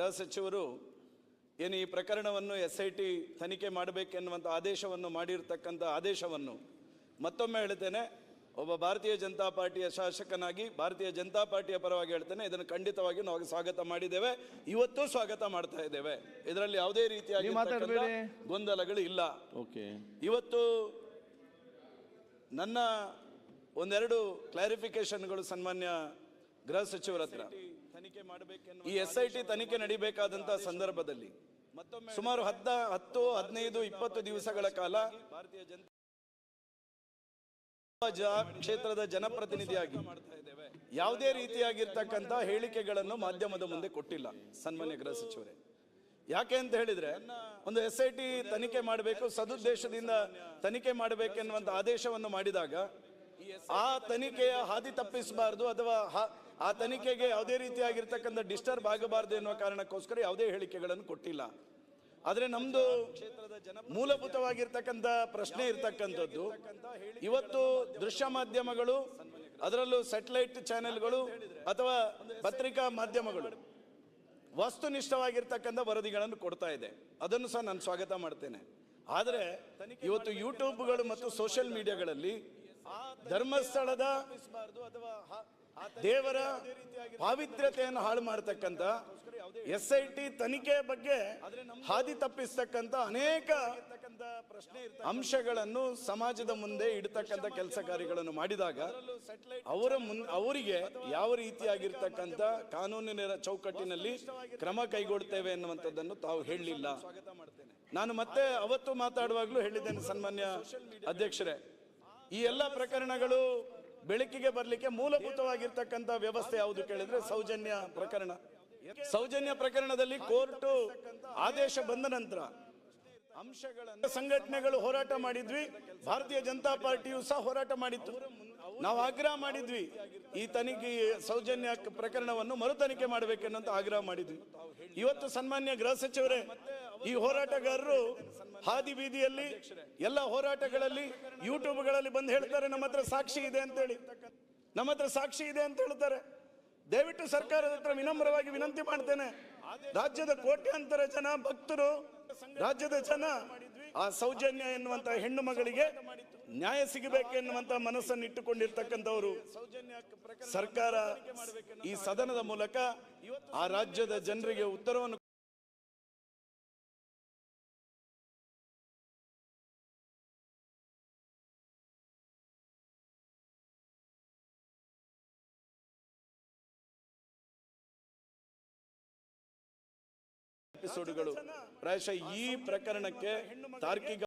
ಗೃಹ ಸಚಿವರು ಏನು ಈ ಪ್ರಕರಣವನ್ನು ಎಸ್ ಐ ಟಿ ತನಿಖೆ ಮಾಡಬೇಕೆನ್ನುವಂಥ ಆದೇಶವನ್ನು ಮಾಡಿರ್ತಕ್ಕಂಥ ಆದೇಶವನ್ನು ಮತ್ತೊಮ್ಮೆ ಹೇಳ್ತೇನೆ ಒಬ್ಬ ಭಾರತೀಯ ಜನತಾ ಪಾರ್ಟಿಯ ಶಾಸಕನಾಗಿ ಭಾರತೀಯ ಜನತಾ ಪಾರ್ಟಿಯ ಪರವಾಗಿ ಹೇಳ್ತೇನೆ ಇದನ್ನು ಖಂಡಿತವಾಗಿ ನಾವು ಸ್ವಾಗತ ಮಾಡಿದ್ದೇವೆ. ಇವತ್ತು ಸ್ವಾಗತ ಮಾಡ್ತಾ ಇದ್ದೇವೆ. ಇದರಲ್ಲಿ ಯಾವುದೇ ರೀತಿಯಾಗಿ ಗೊಂದಲಗಳು ಇಲ್ಲ. ಓಕೆ. ಇವತ್ತು ನನ್ನ ಒಂದೆರಡು ಕ್ಲಾರಿಫಿಕೇಶನ್ಗಳು ಸನ್ಮಾನ್ಯ ಗೃಹ ಸಚಿವರ ಹತ್ರ. ಈ ಎಸ್ ಐ ಟಿ ತನಿಖೆ ನಡಿಬೇಕಾದಂತ ಸಂದರ್ಭದಲ್ಲಿ ಸುಮಾರು ಹತ್ತ ಹತ್ತು ಹದಿನೈದು ಇಪ್ಪತ್ತು ದಿವಸಗಳ ಕಾಲ ಭಾರತೀಯ ಜನತಾ ಕ್ಷೇತ್ರದ ಜನಪ್ರತಿನಿಧಿಯಾಗಿ ಯಾವುದೇ ರೀತಿಯಾಗಿರ್ತಕ್ಕಂಥ ಹೇಳಿಕೆಗಳನ್ನು ಮಾಧ್ಯಮದ ಮುಂದೆ ಕೊಟ್ಟಿಲ್ಲ ಸನ್ಮಾನ್ಯ ಗೃಹ ಸಚಿವರೇ. ಯಾಕೆ ಅಂತ ಹೇಳಿದ್ರೆ ಒಂದು ಎಸ್ ಐ ಟಿ ತನಿಖೆ ಮಾಡಬೇಕು ಸದುದ್ದೇಶದಿಂದ ತನಿಖೆ ಮಾಡಬೇಕೆನ್ನುವಂತ ಆದೇಶವನ್ನು ಮಾಡಿದಾಗ ಆ ತನಿಖೆಯ ಹಾದಿ ತಪ್ಪಿಸಬಾರದು ಅಥವಾ ಆ ತನಿಖೆಗೆ ಯಾವುದೇ ರೀತಿಯಾಗಿರ್ತಕ್ಕಂಥ ಡಿಸ್ಟರ್ಬ್ ಆಗಬಾರದು ಎನ್ನುವ ಕಾರಣಕ್ಕೋಸ್ಕರ ಯಾವುದೇ ಹೇಳಿಕೆಗಳನ್ನು ಕೊಟ್ಟಿಲ್ಲ. ಆದರೆ ನಮ್ದು ಮೂಲಭೂತವಾಗಿರ್ತಕ್ಕಂಥ ಪ್ರಶ್ನೆ ಇರ್ತಕ್ಕಂಥದ್ದು, ಇವತ್ತು ದೃಶ್ಯ ಮಾಧ್ಯಮಗಳು, ಅದರಲ್ಲೂ ಸ್ಯಾಟಲೈಟ್ ಚಾನೆಲ್ಗಳು ಅಥವಾ ಪತ್ರಿಕಾ ಮಾಧ್ಯಮಗಳು ವಸ್ತುನಿಷ್ಠವಾಗಿರ್ತಕ್ಕಂಥ ವರದಿಗಳನ್ನು ಕೊಡ್ತಾ ಇದೆ. ಅದನ್ನು ಸಹ ನಾನು ಸ್ವಾಗತ ಮಾಡ್ತೇನೆ. ಆದರೆ ಇವತ್ತು ಯೂಟ್ಯೂಬ್ಗಳು ಮತ್ತು ಸೋಷಿಯಲ್ ಮೀಡಿಯಾಗಳಲ್ಲಿ ಧರ್ಮಸ್ಥಳದ ದೇವರ ಪಾವಿತ್ರ್ಯತೆಯನ್ನು ಹಾಳು ಮಾಡತಕ್ಕಂತ ಎಸ್ ಐ ಟಿ ತನಿಖೆ ಬಗ್ಗೆ ಹಾದಿ ತಪ್ಪಿಸ್ತಕ್ಕಂಥ ಅನೇಕ ಅಂಶಗಳನ್ನು ಸಮಾಜದ ಮುಂದೆ ಇಡತಕ್ಕಂಥ ಕೆಲಸ ಕಾರ್ಯಗಳನ್ನು ಮಾಡಿದಾಗ ಅವರ ಮುನ್ ಅವರಿಗೆ ಯಾವ ರೀತಿಯಾಗಿರ್ತಕ್ಕಂಥ ಕಾನೂನಿನ ಚೌಕಟ್ಟಿನಲ್ಲಿ ಕ್ರಮ ಕೈಗೊಳ್ತೇವೆ ಎನ್ನುವಂಥದ್ದನ್ನು ತಾವು ಹೇಳಲಿಲ್ಲ. ನಾನು ಮತ್ತೆ ಅವತ್ತು ಮಾತಾಡುವಾಗಲೂ ಹೇಳಿದ್ದೇನೆ ಸನ್ಮಾನ್ಯ ಅಧ್ಯಕ್ಷರೇ. ಈ ಎಲ್ಲ ಪ್ರಕರಣಗಳು ಬೆಳಕಿಗೆ ಬರಲಿಕ್ಕೆ ಮೂಲಭೂತವಾಗಿರ್ತಕ್ಕಂಥ ವ್ಯವಸ್ಥೆ ಯಾವುದು ಕೇಳಿದ್ರೆ ಸೌಜನ್ಯ ಪ್ರಕರಣ. ಸೌಜನ್ಯ ಪ್ರಕರಣದಲ್ಲಿ ಕೋರ್ಟ್ ಆದೇಶ ಬಂದ ನಂತರ ಅಂಶಗಳನ್ನು ಸಂಘಟನೆಗಳು ಹೋರಾಟ ಮಾಡಿದ್ವಿ. ಭಾರತೀಯ ಜನತಾ ಪಾರ್ಟಿಯು ಸಹ ಹೋರಾಟ ಮಾಡಿತ್ತು. ನಾವು ಆಗ್ರಹ ಮಾಡಿದ್ವಿ. ಈ ತನಿಖೆ ಸೌಜನ್ಯ ಪ್ರಕರಣವನ್ನು ಮರು ತನಿಖೆ ಮಾಡಬೇಕೆನ್ನುವಂತ ಆಗ್ರಹ ಮಾಡಿದ್ವಿ. ಇವತ್ತು ಸನ್ಮಾನ್ಯ ಗೃಹ ಸಚಿವರೇ, ಈ ಹೋರಾಟಗಾರರು ಹಾದಿ ಬೀದಿಯಲ್ಲಿ ಎಲ್ಲ ಹೋರಾಟಗಳಲ್ಲಿ ಯೂಟ್ಯೂಬ್ಗಳಲ್ಲಿ ಬಂದು ಹೇಳ್ತಾರೆ, ನಮ್ಮ ಹತ್ರ ಸಾಕ್ಷಿ ಇದೆ ಅಂತೇಳಿ ನಮ್ಮ ಹತ್ರ ಸಾಕ್ಷಿ ಇದೆ ಅಂತ ಹೇಳ್ತಾರೆ. ದಯವಿಟ್ಟು ಸರ್ಕಾರದ ಹತ್ರ ವಿನಮ್ರವಾಗಿ ವಿನಂತಿ ಮಾಡ್ತೇನೆ. ರಾಜ್ಯದ ಕೋಟ್ಯಾಂತರ ಜನ ಭಕ್ತರು, ರಾಜ್ಯದ ಜನ ಆ ಸೌಜನ್ಯ ಎನ್ನುವಂತ ಹೆಣ್ಣು ಮಗಳಿಗೆ ನ್ಯಾಯ ಸಿಗಬೇಕು ಎನ್ನುವಂತ ಮನಸ್ಸನ್ನು ಇಟ್ಟುಕೊಂಡಿರ್ತಕ್ಕಂಥವರು ಸರ್ಕಾರ ಈ ಸದನದ ಮೂಲಕ ಆ ರಾಜ್ಯದ ಜನರಿಗೆ ಉತ್ತರವನ್ನು ಎಪಿಸೋಡ್ಗಳು. ಪ್ರಾಯಶಃ ಈ ಪ್ರಕರಣಕ್ಕೆ ತಾರ್ಕಿಕ